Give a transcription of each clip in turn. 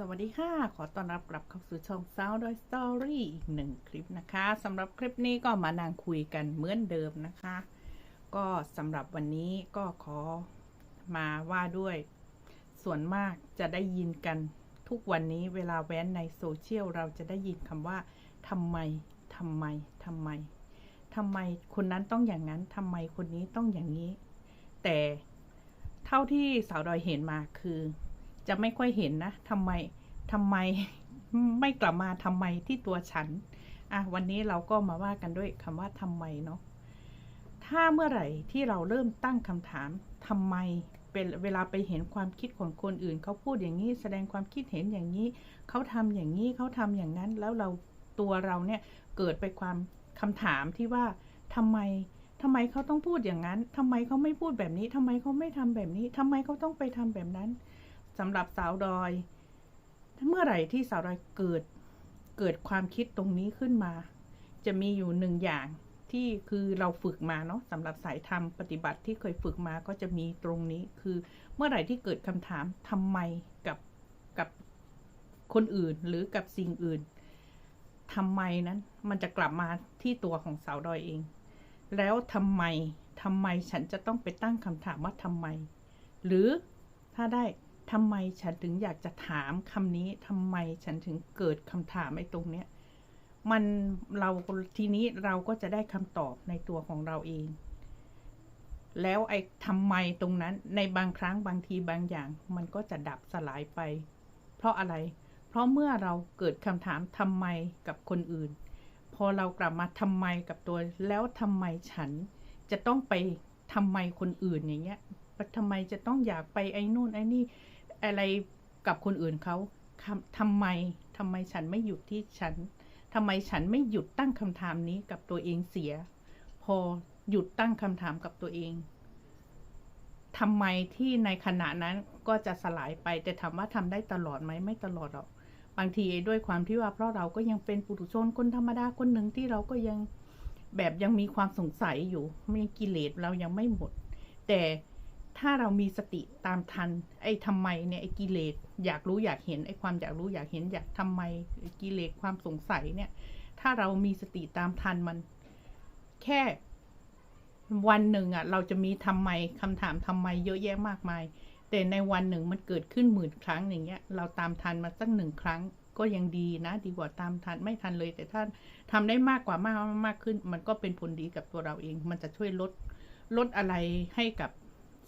สวัสดีค่ะ ขอต้อนรับกลับเข้าสู่ช่อง Sound Doy Story อีกหนึ่งคลิปนะคะสำหรับคลิปนี้ก็มานั่งคุยกันเหมือนเดิมนะคะ ก็สำหรับวันนี้ก็ขอมาว่าด้วย ส่วนมากจะได้ยินกันทุกวันนี้เวลาแว้นในโซเชียลเราจะได้ยินคำว่าทำไมทำไมทำไมทำไมคนนั้นต้องอย่างนั้นทำไมคนนี้ต้องอย่างนี้ แต่เท่าที่สาวดอยเห็นมาคือ จะไม่ค่อยเห็นนะทำไมทำไมไม่กลับมาทำไมที่ตัวฉันอะวันนี้เราก็มาว่ากันด้วยคำว่าทำไมเนาะถ้าเมื่อไหร่ที่เราเริ่มตั้งคำถามทำไมเป็นเวลาไปเห็นความคิดของคนอื่นเขาพูดอย่างนี้แสดงความคิดเห็นอย่างนี้เขาทำอย่างนี้เขาทำอย่างนั้น แล้วเราตัวเราเนี่ยเกิดไปความคำถามที่ว่าทำไมทำไมเขาต้องพูดอย่างนั้นทำไมเขาไม่พูดแบบนี้ทำไมเขาไม่ทำแบบนี้ทำไมเขาต้องไปทำแบบนั้น สำหรับสาวดอยเมื่อไหร่ที่สาวดอยเกิดเกิดความคิดตรงนี้ขึ้นมา จะมีอยู่หนึ่งอย่างที่คือเราฝึกมาเนาะสำหรับสายธรรมปฏิบัติที่เคยฝึกมาก็จะมีตรงนี้คือเมื่อไหร่ที่เกิดคำถามทำไมกับกับคนอื่นหรือกับสิ่งอื่นทำไมนั้น มันจะกลับมาที่ตัวของสาวดอยเอง แล้วทำไมทำไมฉันจะต้องไปตั้งคำถามว่าทำไม หรือถ้าได้ ทำไมฉันถึงอยากจะถามคำนี้ทำไมฉันถึงเกิดคำถามไอ้ตรงเนี้ยมันเราทีนี้เราก็จะได้คำตอบในตัวของเราเอง แล้วไอ้ทำไมตรงนั้นในบางครั้งบางทีบางอย่าง มันก็จะดับสลายไป เพราะอะไร เพราะเมื่อเราเกิดคำถามทำไมกับคนอื่น พอเรากลับมาทำไมกับตัว แล้วทำไมฉันจะต้องไปทำไมคนอื่นอย่างเงี้ยทำไมจะต้องอยากไปไอ้นู่นไอ้นี่ อะไรกับคนอื่นเขาทำทำไมทำไมฉันไม่หยุดที่ฉันทำไมฉันไม่หยุดตั้งคำถามนี้กับตัวเองเสีย พอหยุดตั้งคำถามกับตัวเองทำไมที่ในขณะนั้นก็จะสลายไป แต่ถามว่าทำได้ตลอดไหมไม่ตลอดหรอกบางทีด้วยความที่ว่าเพราะเราก็ยังเป็นปุถุชนคนธรรมดาคนหนึ่งที่เราก็ยังแบบยังมีความสงสัยอยู่มีกิเลสเรายังไม่หมด แต่ ถ้าเรามีสติตามทัน ไอ้ทำไมเนี่ยไอ้กิเลสอยากรู้อยากเห็นไอ้ความอยากรู้อยากเห็นอยากทำไมกิเลสความสงสัยเนี่ย ถ้าเรามีสติตามทันมัน แค่วันหนึ่งอะ เราจะมีทำไมคำถามทำไมเยอะแยะมากมาย แต่ในวันหนึ่งมันเกิดขึ้นหมื่นครั้งอย่างเงี้ย เราตามทันมาสักหนึ่งครั้งก็ยังดีนะ ดีกว่าตามทันไม่ทันเลย แต่ถ้าทำได้มากกว่ามากมากขึ้น มันก็เป็นผลดีกับตัวเราเอง มันจะช่วยลดลดอะไรให้กับ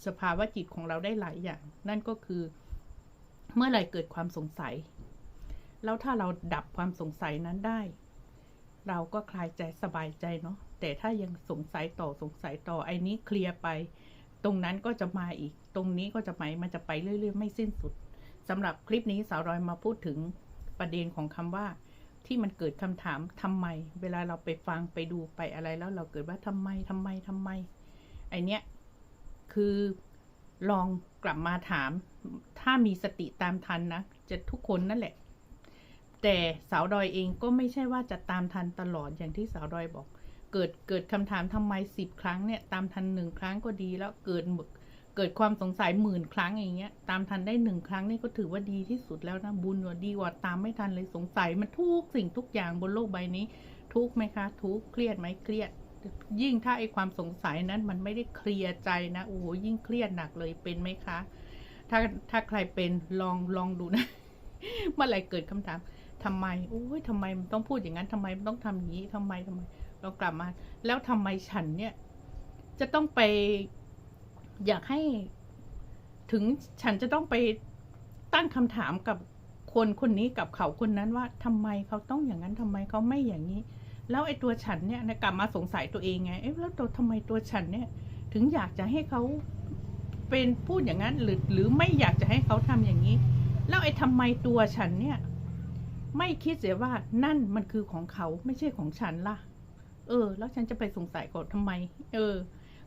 สภาวะจิตของเราได้หลายอย่าง นั่นก็คือ เมื่อไหร่เกิดความสงสัย แล้วถ้าเราดับความสงสัยนั้นได้ เราก็คลายใจสบายใจเนาะแต่ถ้ายังสงสัยต่อสงสัยต่อไอ้นี้เคลียร์ไป ตรงนั้นก็จะมาอีก ตรงนี้ก็จะไปมันจะไปเรื่อย ๆ ไม่สิ้นสุดสำหรับคลิปนี้สาวรอยมาพูดถึงประเด็นของคำว่าที่มันเกิดคำถามทำไม เวลาเราไปฟังไปดูไปอะไรแล้วเราเกิดว่าทำไมทำไมทำไม ไอเนี้ย คือลองกลับมาถาม ถ้ามีสติตามทันนะ จะทุกคนนั่นแหละ แต่สาวดอยเองก็ไม่ใช่ว่าจะตามทันตลอดอย่างที่สาวดอยบอก เกิดเกิดคำถามทำไมสิบครั้งเนี่ย ตามทันหนึ่งครั้งก็ดีแล้วเกิดเกิดความสงสัยหมื่นครั้งอย่างเงี้ย ตามทันได้หนึ่งครั้งนี่ก็ถือว่าดีที่สุดแล้วนะ บุญว่าดีกว่าตามไม่ทันเลยสงสัยมันทุกสิ่งทุกอย่างบนโลกใบนี้ ทุกไหมคะ ทุกเครียดไหมเครียด ยิ่งถ้าไอความสงสัยนั้นมันไม่ได้เคลียร์ใจนะโอ้โหยิ่งเครียดหนักเลยเป็นไหมคะ ถ้าถ้าใครเป็นลองลองดูนะ เมื่อไหร่เกิดคำถามทำไมโอ้ยทำไมมันต้องพูดอย่างนั้นทำไมมันต้องทำอย่างนี้ทำไมทำไม เรากลับมา แล้วทำไมฉันเนี่ย จะต้องไป อยากให้ถึงฉันจะต้องไปตั้งคำถามกับคนคนนี้กับเขาคนนั้นว่าทำไมเขาต้องอย่างนั้นทำไมเขาไม่อย่างนี้ แล้วไอ้ตัวฉันเนี่ยกลับมาสงสัยตัวเองไง เอ๊ะแล้วตัวทำไมตัวฉันเนี่ย ถึงอยากจะให้เขาเป็นพูดอย่างนั้น หรือหรือไม่อยากจะให้เขาทำอย่างนี้ แล้วไอ้ทำไมตัวฉันเนี่ย ไม่คิดเสียว่านั่นมันคือของเขาไม่ใช่ของฉันล่ะ เออ แล้วฉันจะไปสงสัยก่อนทำไม เออ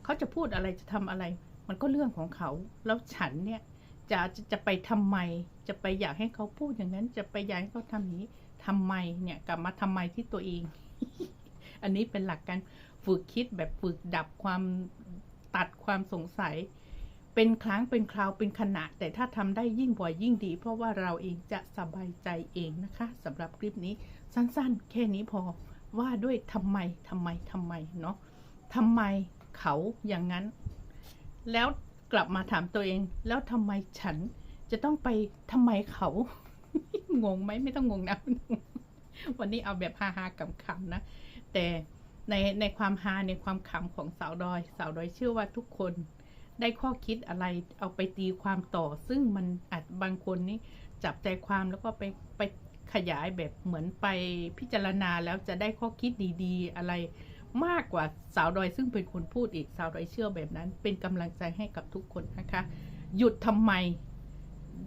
เขาจะพูดอะไรจะทำอะไร มันก็เรื่องของเขา แล้วฉันเนี่ยจะจะจะไปทำไม จะไปอยากให้เขาพูดอย่างนั้น จะไปอยากให้เขาทำนี้ทำไมเนี่ย กลับมาทำไมที่ตัวเอง อันนี้เป็นหลักการฝึกคิดแบบฝึกดับความตัดความสงสัย เป็นครั้งเป็นคราวเป็นขณะ แต่ถ้าทำได้ยิ่งบ่อยยิ่งดี เพราะว่าเราเองจะสบายใจเองนะคะสำหรับคลิปนี้สั้นๆ แค่นี้พอว่าด้วยทำไมทำไมทำไมเนาะทำไมเขาอย่างนั้น แล้วกลับมาถามตัวเอง แล้วทำไมฉันจะต้องไปทำไมเขา งงไหมไม่ต้องงงนะ วันนี้เอาแบบฮาๆขำๆนะ แต่ในในความฮาในความขำของสาวดอย สาวดอยเชื่อว่าทุกคนได้ข้อคิดอะไรเอาไปตีความต่อ ซึ่งมันอาจบางคนนี่จับใจความแล้วก็ไปไปขยายแบบเหมือนไปพิจารณาแล้วจะได้ข้อคิดดีๆ อะไรมากกว่าสาวดอยซึ่งเป็นคนพูดอีกสาวดอยเชื่อแบบนั้น เป็นกำลังใจให้กับทุกคนนะคะ หยุดทำไม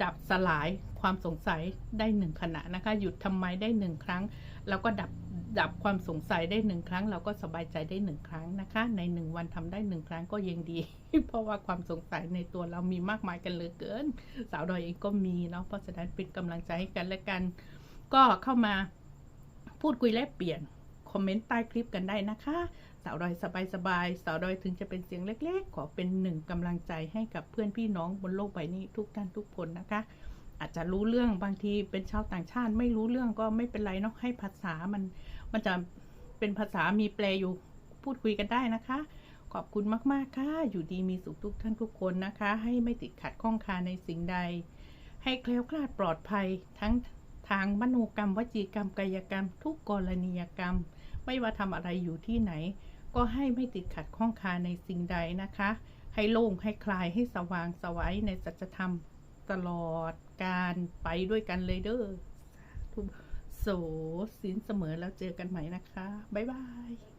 ดับสลายความสงสัยได้หนึ่งขณะนะคะ หยุดทำไมได้หนึ่งครั้ง แล้วก็ดับดับความสงสัยได้หนึ่งครั้ง เราก็สบายใจได้หนึ่งครั้งนะคะ ในหนึ่งวันทำได้หนึ่งครั้งก็ยังดี เพราะว่าความสงสัยในตัวเรามีมากมายกันเหลือเกิน สาวดอยเองก็มีเนาะเพราะฉะนั้นเป็นกำลังใจให้กันและกัน ก็เข้ามาพูดคุยแลกเปลี่ยนคอมเมนต์ใต้คลิปกันได้นะคะาวดอยสบายๆสาวดอยถึงจะเป็นเสียงเล็ก ๆ ขอเป็นหนึ่งกำลังใจให้กับเพื่อนพี่น้องบนโลกใบนี้ทุกท่านทุกคนนะคะ อาจจะรู้เรื่องบางทีเป็นชาวต่างชาติไม่รู้เรื่องก็ไม่เป็นไรเนาะให้ภาษามันมันจะเป็นภาษามีแปลอยู่พูดคุยกันได้นะคะ ขอบคุณมากๆค่ะ อยู่ดีมีสุขทุกท่านทุกคนนะคะ ให้ไม่ติดขัดข้องคาในสิ่งใด ให้แคล้วคลาดปลอดภัยทั้งทางมโนกรรม วจีกรรมกายกรรม ทุกกรณียกรรม ไม่ว่าทำอะไรอยู่ที่ไหน ก็ให้ไม่ติดขัดข้องคาในสิ่งใดนะคะ ให้โล่งให้คลายให้สว่างสวัยในสัจธรรมตลอดการไปด้วยกันเลยเด้อทุกโสสินเสมอแล้วเจอกันใหม่นะคะ บ๊ายบาย